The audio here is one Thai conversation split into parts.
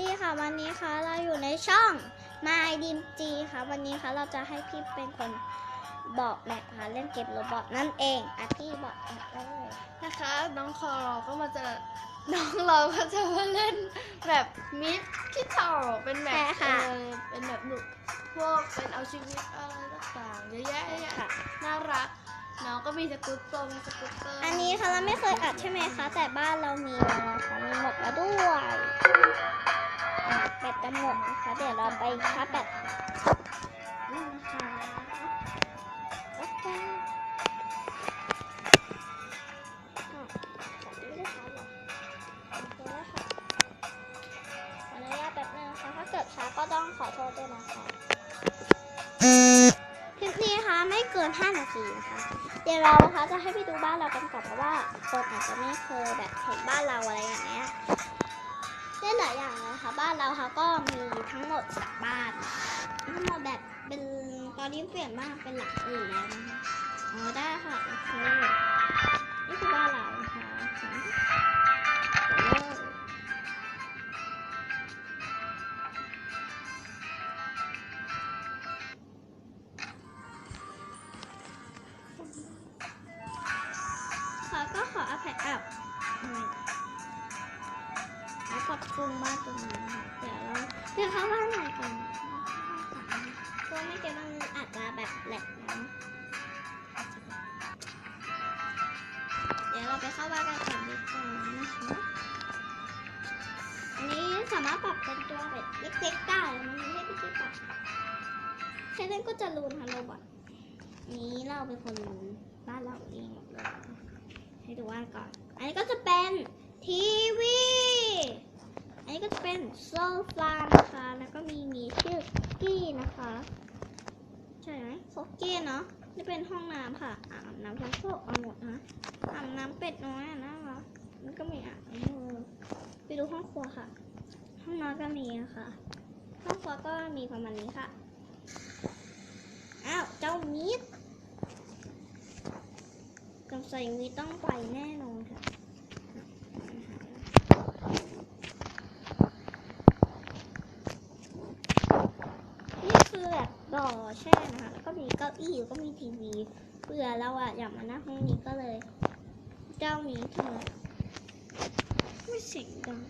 ดีค่ะวันนี้ค่ะเราอยู่ในช่อง My d ิมจีค่ะ วันนี้ค่ะเราจะให้พี่เป็นคนบอกแมปค่ะเล่นเกมโรบอทนั่นเองอะพี่บอกแมปได้เลยนะคะ น้องคอเราก็มาเจอน้องเราก็จะมาเล่นแบบมิดที่เต่าเป็นแบบเออเป็นแบบหนุกพวกเป็นเอาชีวิตอะไรต่างๆเยอะแยะเยอะแยะค่ะน่ารักน้องก็มีสกูตตรงสกูตเตอร์ อันนี้ค่ะเราไม่เคยอัดใช่ไหมคะ แต่บ้านเรามีแล้วนะคะมีหมดแล้วด้วยอะ แบตจะหมดนะคะ เดี๋ยวเราไปชาร์จแบตนะคะโอเคอะแบนี้ได้ค่ะโอเคแล้วค่ะอนุญาตแบบนึงนะคะถ้าเกิดช้าก็ต้องขอโทษด้วยนะคะคลิปนี้นะคะไม่เกิน 5 นาทีนะคะ เดี๋ยวเรานะคะจะให้ไปดูบ้านเรากันก่อนเพราะว่าคนอาจจะไม่เคยแบบเห็นบ้านเราอะไรอย่างเงี้ย ได้หลายอย่างเลยนะคะบ้านเราค่ะก็มีทั้งหมดสามบ้านทั้งหมดแบบเป็นตอนนี้เปลี่ยนมากเป็นหลังอื่นแล้วนะคะอ๋อได้ค่ะโอเคนี่คือบ้านเรานะคะโอ้โหค่ะก็ขออภัยอับ แล้วกดปรุงบ้านตรงนี้ค่ะเดี๋ยวเราเดี๋ยวเข้าบ้านใหม่กันเพราะไม่เก็บมันอาจจะแบบแหลกเนาะเดี๋ยวเราไปเข้าบ้านกันก่อนดีกว่านะคะอันนี้สามารถปรับเป็นตัวแบบเล็กๆได้มันไม่ใช่ที่ปรับแค่นั้นก็จะรูนฮัลโหลบอทนี้เราเป็นคนบ้านเราเองหมดเลยให้ดูว่าก่อน อันนี้ก็จะเป็นทีวี อันนี้ก็จะเป็นโซฟานะคะ แล้วก็มีมีชื่อกี้นะคะ ใช่ไหมฟอกกี้เนาะนี่เป็นห้องน้ำค่ะอาบน้ำทั้งพวกเอาหมดนะอาบน้ำเป็ดน้อยอะนะคะมันก็มีอ่างมือไปดูห้องครัวค่ะ ห้องนอนก็มีนะคะห้องครัวก็มีประมาณนี้ค่ะอ้าวเจ้ามิดสงสัยมีต้องไปแน่นอนคือแบบบ่อแช่นะคะ แล้ว ก้าอี้แล้วก็มีทีวีเผื่อเราอะอยากมานั่งห้องนี้ก็เลยเจ้านี้เธอไม่เสียงดัง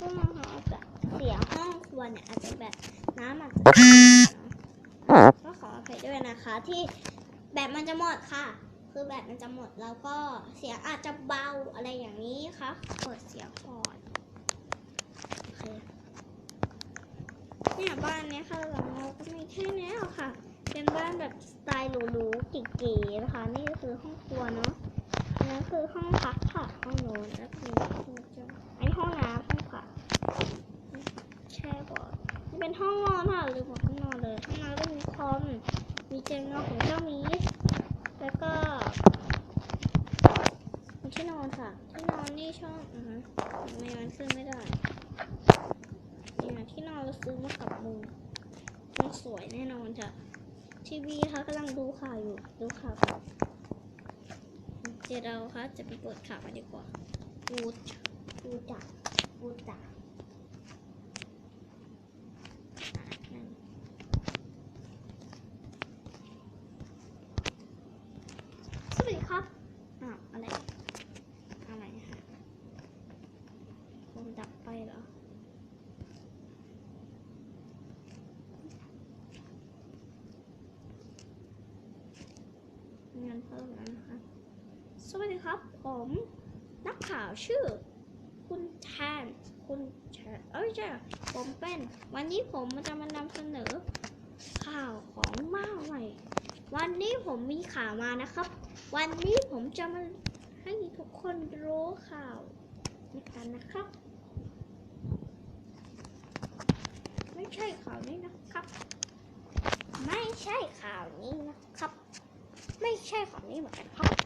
ก็มาหาจะเสียงห้องครัวเนี่ยอาจจะแบบน้ำอาจจะ ด้วยนะคะ ที่แบบมันจะหมดค่ะ คือแบบมันจะหมดแล้วก็เสียงอาจจะเบาอะไรอย่างนี้ค่ะเปิดเสียงก่อนโอเคเนี่ยบ้านเนี้ยค่ะหลังเราก็มีแค่นี้ยค่ะ เป็นบ้านแบบสไตล์หรูๆเก๋ๆนะคะ นี่คือห้องครัวเนาะนนั้นคือห้องพักค่ะห้องโน้นแล้วก็มีห้องเจ้าอันนี้ห้องน้ำห้องผักแช่บอร์ดนี่เป็นห้องนอนค่ะหรือบอกห้องนอนเลยห้องนอนก็มีคอม มีเตียงนอนของเจ้ามีแล้วก็มีที่นอนค่ะ ที่นอนนี่ชอบอ่าฮะทำไมมันขึ้นไม่ได้เนี่ยที่นอนเราซื้อมากับมือมันสวยแน่นอนจ้ะทีวีค่ะกำลังดูข่าวอยู่ ดูข่าวกันเดี๋ยวเราค่ะจะไปเปิดข่าวกันดีกว่ากูกูจักกูจักอะนั่นสวัสดีครับ อ้าวอะไร อะไรคะผมดับไปเหรอ งานเพิ่มแล้วนะคะ สวัสดีครับ ผมนักข่าวชื่อ คุณแทนคุณแทนเอ้ยใช่ผมเป็น วันนี้ผมจะมานำเสนอ ข่าวของมาใหม่ วันนี้ผมมีข่าวมานะครับ วันนี้ผมจะมาให้ทุกคนรู้ข่าวนกันนะครับ ไม่ใช่ข่าวนี้นะครับ ไม่ใช่ข่าวนี้นะครับ ไม่ใช่ของนี่เหมือนกันครับ